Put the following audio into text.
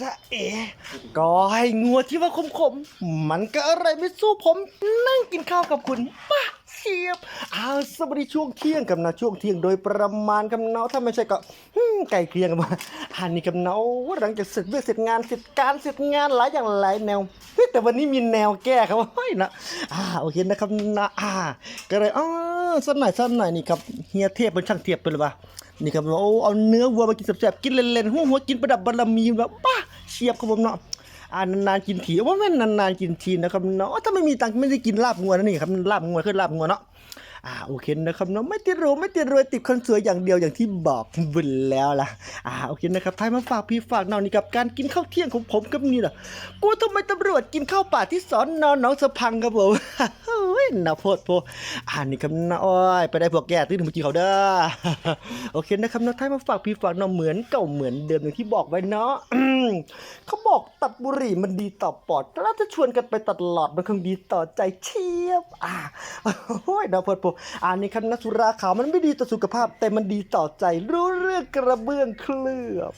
จะเอ๋ก็ให้งัวที่ว่าขมๆมันก็อะไรไม่สู้ผม นั่งกินข้าวกับคุณป้าเชียบอ้าวสวัสดีช่วงเที่ยงกับนะช่วงเที่ยงโดยประมาณกับเนาถ้าไม่ใช่ก็ไก่เคียงกันมาอันนี้กับเนาะหลังจากเสร็จเรื่องเสร็จงานเสร็จการเสร็จงานหลายอย่างหลายแนวแต่วันนี้มีแนวแก้ครับว่าเฮ้ยนะอ่าโอเคนะครับนะอ่า ก็เลยอ๋อสักหน่อยสักหน่อยนี่ครับเฮียเทพเป็นช่างเทียบไปเลยปะนี่ครับโอ้เอาเนื้อวัวมากินแซ่บๆกินเล่นๆหัวหัวกินประดับบารมีแบบป้า ชียบครับผมเนาะอ่านานๆกินทีว่าไม่นานๆกินทีนะครับเนาะถ้าไม่มีตังค์ไม่ได้กินลาบงัวนะนี่ครับลาบงัวคือลาบงัวเนาะอ่าโอเคนะครับเนาะไม่ติดรู้ไม่ติดรวยติดคนสวยอย่างเดียวอย่างที่บอกบุญแล้วล่ะอ่าโอเคนะครับท้ายมาฝากพี่ฝากน้องนี่กับการกินข้าวเที่ยงของผมกับนี่ล่ะกูทำไมตำรวจกินข้าวป่าที่สอนนอนน้องสะพังครับผมเฮ้ยน่าโพดโพอ่านี่ครับนะอ้อยไปได้พวกแก่ตื้นเมื่อกี้เขาเด้อโอเคนะครับน้องท้ายมาฝากพี่ฝากน้องเหมือนเก่าเหมือนเดิมอย่างที่บอกไว้เนาะ เขาบอกตัดบุหรี่มันดีต่อปอด แล้วจะชวนกันไปตัดหลอดมันคงดีต่อใจเชียบ อ่าโอ้ยดาวโพดโพอ่านี่ครับนะสุราขาวมันไม่ดีต่อสุขภาพ แต่มันดีต่อใจรู้เรื่องกระเบื้องเคลือบ